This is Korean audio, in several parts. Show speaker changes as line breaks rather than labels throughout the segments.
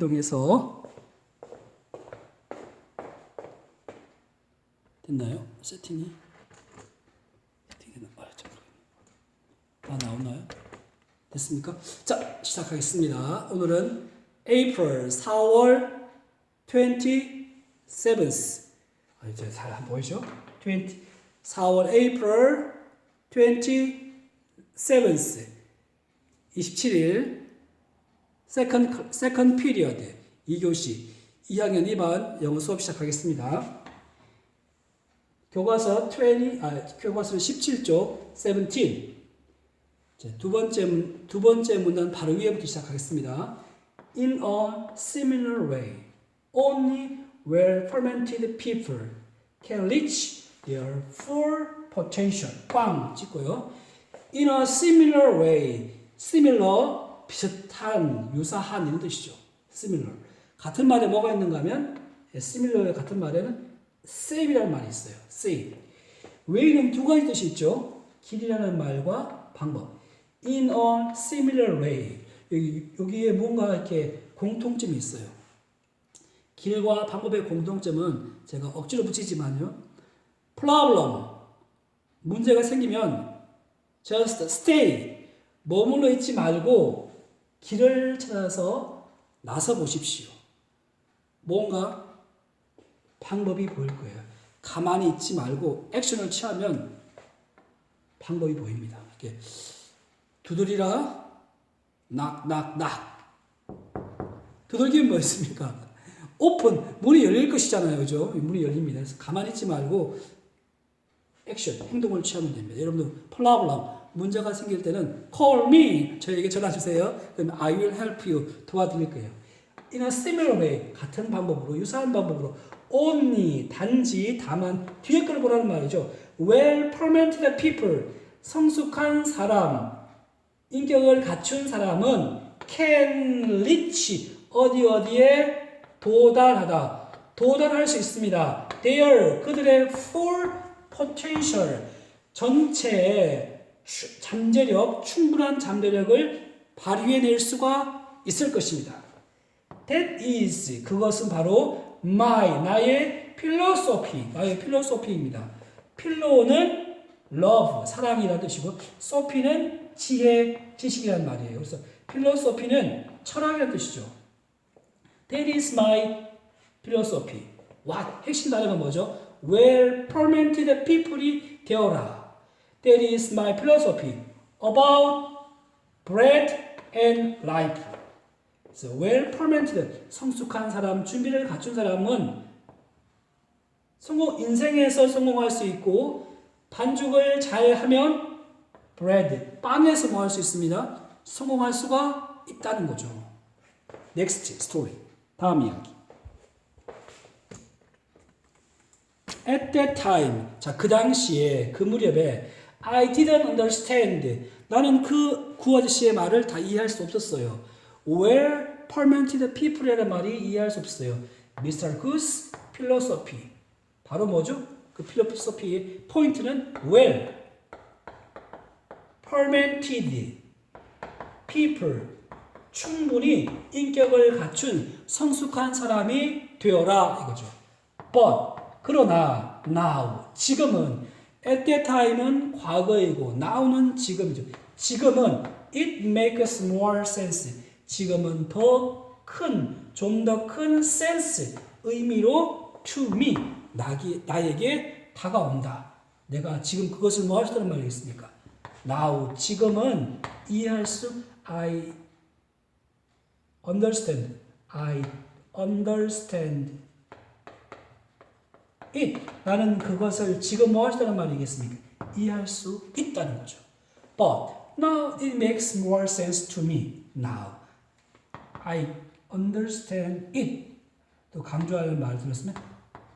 이동해서 됐나요? 세팅이 세팅이 나, 아, 참. 다 나오나요? 됐습니까? 자, 시작하겠습니다. 오늘은 April 4월 27th. 아, 이제 잘안 보이죠? 20 4월 April 27th. 27일 second second period 2교시 2학년 2반 영어 수업 시작하겠습니다. 교과서 20 아, 교과서 17쪽 17 자, 두 번째 문- 두 번째 문단 바로 위에부터 시작하겠습니다. In a similar way, only well fermented people can reach their full potential. 꽝 찍고요. In a similar way, similar 비슷한, 유사한 이런 뜻이죠. similar 같은 말에 뭐가 있는가 하면 similar의 같은 말에는 same이라는 말이 있어요. same. way는 두 가지 뜻이 있죠. 길이라는 말과 방법. in a similar way. 여기, 여기에 뭔가 이렇게 공통점이 있어요. 길과 방법의 공통점은 제가 억지로 붙이지만요. problem. 문제가 생기면 just stay. 머물러 있지 말고 길을 찾아서 나서 보십시오. 뭔가 방법이 보일 거예요. 가만히 있지 말고 액션을 취하면 방법이 보입니다. 이렇게 두드리라 낙 낙 낙 두들기면 뭐였습니까? 오픈 문이 열릴 것이잖아요, 그죠? 문이 열립니다. 그래서 가만히 있지 말고 액션 행동을 취하면 됩니다. 여러분들 플라블럼 문제가 생길 때는 call me 저에게 전화 주세요. 그러면 I will help you 도와드릴 거예요. In a similar way 같은 방법으로 유사한 방법으로 only 단지 다만 뒤에 걸 보라는 말이죠. Well fermented people 성숙한 사람 인격을 갖춘 사람은 can reach 어디 어디에 도달하다 도달할 수 있습니다. Their 그들의 full potential 전체의 추- 잠재력 충분한 잠재력을 발휘해낼 수가 있을 것입니다. That is 그것은 바로 my 나의 philosophy 나의 philosophy입니다. 필로는 love 사랑이라는 뜻이고 소피는 지혜 지식이라는 말이에요. 그래서 philosophy는 철학이라는 뜻이죠. That is my philosophy. What 핵심 단어가 뭐죠? Well fermented people이 되어라. That is my philosophy about bread and life. 그래서 well fermented 성숙한 사람, 준비를 갖춘 사람은 성공 인생에서 성공할 수 있고 반죽을 잘 하면 bread 빵에서 뭐 할 수 있습니다. 성공할 수가 있다는 거죠. Next story. 다음 이야기. At that time, 자, 그 당시에, 그 무렵에, I didn't understand. 나는 그, 구 아저씨의 말을 다 이해할 수 없었어요. Where fermented people이라는 말이 이해할 수 없어요. Mr. Goose philosophy. 바로 뭐죠? 그 필로소피의 포인트는 where. fermented people. 충분히 인격을 갖춘 성숙한 사람이 되어라 이거죠. But 그러나 now 지금은 at that time은 과거이고 now는 지금이죠. 지금은 it makes more sense. 지금은 더 큰, 좀 더 큰 sense 의미로 to me 나기, 나에게 다가온다. 내가 지금 그것을 뭐 하시다는 말이겠습니까? now 지금은 이해할 수 I understand. I understand it. 나는 그것을 지금 뭐 하시다는 말이겠습니까? 이해할 수 있다는 거죠. But now it makes more sense to me now. I understand it. 또 강조하는 말을 들었으면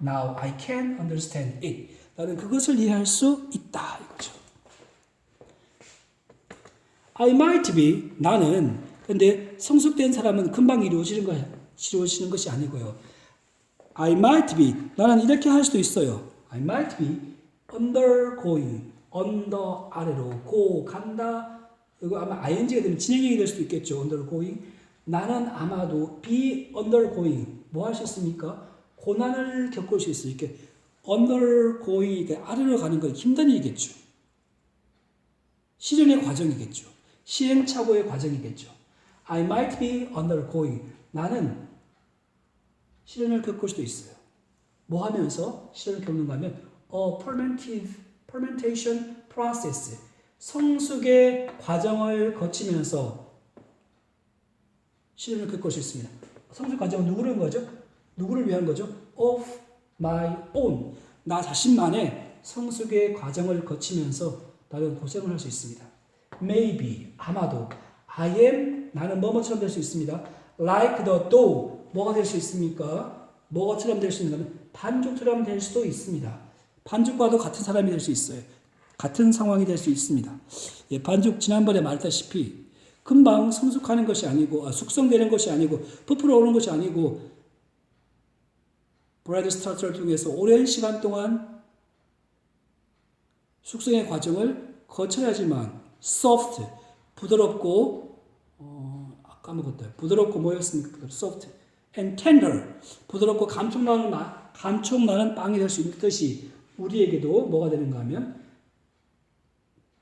now I can understand it. 나는 그것을 이해할 수 있다 이거죠. I might be 나는 근데 성숙된 사람은 금방 이루어지는 것이 아니고요. I might be 나는 이렇게 할 수도 있어요. I might be undergoing under 아래로 go 간다. 이거 아마 ing가 되면 진행형이 될 수도 있겠죠. undergoing 나는 아마도 be undergoing 뭐 할 수 있습니까? 고난을 겪을 수 있어요. 이렇게 undergoing 이게 아래로 가는 건 힘든 일이겠죠. 실현의 과정이겠죠. 시행착오의 과정이겠죠. I might be undergoing. 나는 실현을 겪을 수도 있어요. 뭐 하면서 실현을 겪는가 하면 a fermentive, fermentation process. 성숙의 과정을 거치면서 실현을 겪을 수 있습니다. 성숙 과정은 누구를 위한 거죠? 누구를 위한 거죠? of my own. 나 자신만의 성숙의 과정을 거치면서 나는 고생을 할 수 있습니다. Maybe, 아마도. I am, 나는 뭐뭐처럼 될 수 있습니다. Like the dough, 뭐가 될 수 있습니까? 뭐가처럼 될 수 있는가 반죽처럼 될 수도 있습니다. 반죽과도 같은 사람이 될 수 있어요. 같은 상황이 될 수 있습니다. 예, 반죽 지난번에 말했다시피 금방 성숙하는 것이 아니고 아, 숙성되는 것이 아니고 부풀어 오는 것이 아니고 브레드 스타터를 통해서 오랜 시간 동안 숙성의 과정을 거쳐야지만 soft 부드럽고 어, 아까 먹었다 부드럽고 뭐였습니까? soft and tender 부드럽고 감촉 나는 나- 감촉 나는 빵이 될 수 있는 뜻이 우리에게도 뭐가 되는가 하면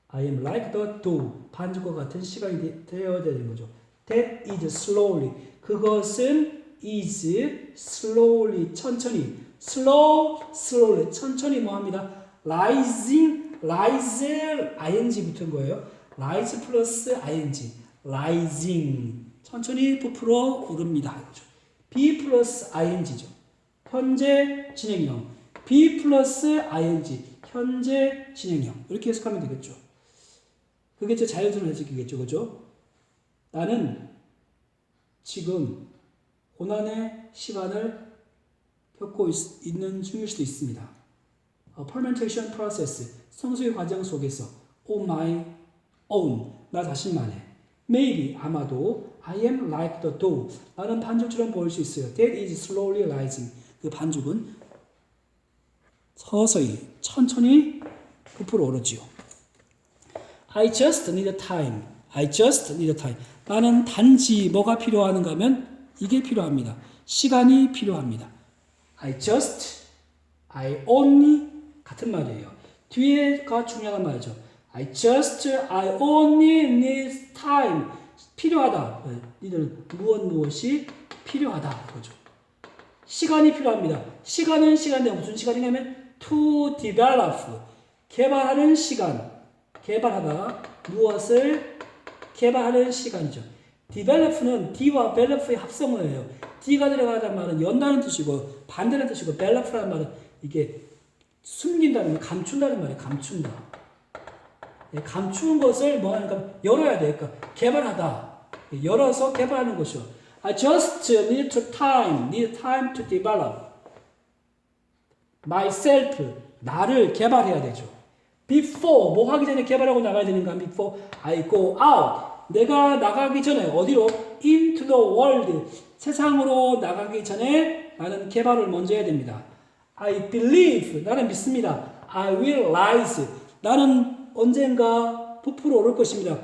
I am like the dough 반죽과 같은 시간이 되- 되어야 되는 거죠. That is slowly 그것은 is slowly 천천히 slow slowly 천천히 뭐합니다. rising rise ing 붙은 거예요. rise 플러스 ing rising 천천히 부풀어 오릅니다. 이거죠. Be 플러스 ing죠. 현재 진행형 be 플러스 ing 현재 진행형 이렇게 해석하면 되겠죠. 그게 제 자연스러운 해석이겠죠. 그죠? 나는 지금 고난의 시간을 겪고 있, 있는 중일 수도 있습니다. 어, fermentation process, 성수의 과정 속에서 on my own, 나 자신만의 maybe, 아마도 I am like the dough, 나는 반죽처럼 보일 수 있어요. That is slowly rising. 그 반죽은 서서히, 천천히 부풀어 오르지요. I just need time. I just need time. 나는 단지 뭐가 필요한가 하면 이게 필요합니다. 시간이 필요합니다. I just, I only 같은 말이에요. 뒤에가 중요한 말이죠. I just, I only need time. 필요하다. 니들은 무엇 무엇이 필요하다. 그죠. 시간이 필요합니다. 시간은 시간인데 무슨 시간이냐면 to develop. 개발하는 시간. 개발하다 무엇을 개발하는 시간이죠. develop는 D와 develop의 합성어예요. D가 들어가는 말은 연다는 뜻이고 반대는 뜻이고 develop라는 말은 이게 숨긴다는 말, 감춘다는 말이에요. 감춘다. 예, 감추는 것을 뭐 하니까 열어야 돼. 그러니까 개발하다. 예, 열어서 개발하는 것이요. I just need to time, need time to develop myself. 나를 개발해야 되죠. before 뭐 하기 전에 개발하고 나가야 되는가? before I go out. 내가 나가기 전에 어디로? into the world. 세상으로 나가기 전에 나는 개발을 먼저 해야 됩니다. I believe. 나는 믿습니다. I will rise. 나는 언젠가 부풀어 오를 것입니다.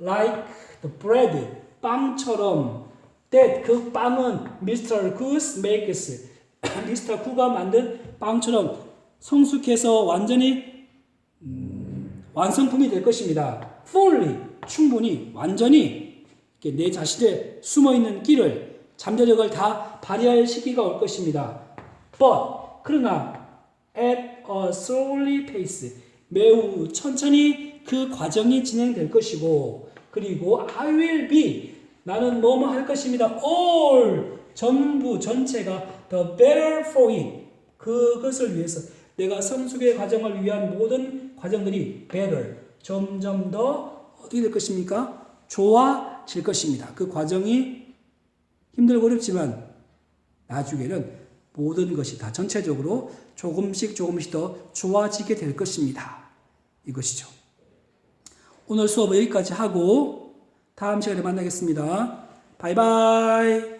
Like the bread. 빵처럼. That 그 빵은 Mr. Goose makes. Mr. Go가 만든 빵처럼 성숙해서 완전히 완성품이 될 것입니다. fully 충분히 완전히 내 자신의 숨어 있는 끼를 잠재력을 다 발휘할 시기가 올 것입니다. But 그러나 at a slowly pace 매우 천천히 그 과정이 진행될 것이고 그리고 I will be 나는 뭐뭐 할 것입니다. all 전부 전체가 the better for it 그것을 위해서 내가 성숙의 과정을 위한 모든 과정들이 better 점점 더 어떻게 될 것입니까? 좋아질 것입니다. 그 과정이 힘들고 어렵지만 나중에는 모든 것이 다 전체적으로 조금씩 조금씩 더 좋아지게 될 것입니다. 이것이죠. 오늘 수업은 여기까지 하고 다음 시간에 만나겠습니다. 바이바이.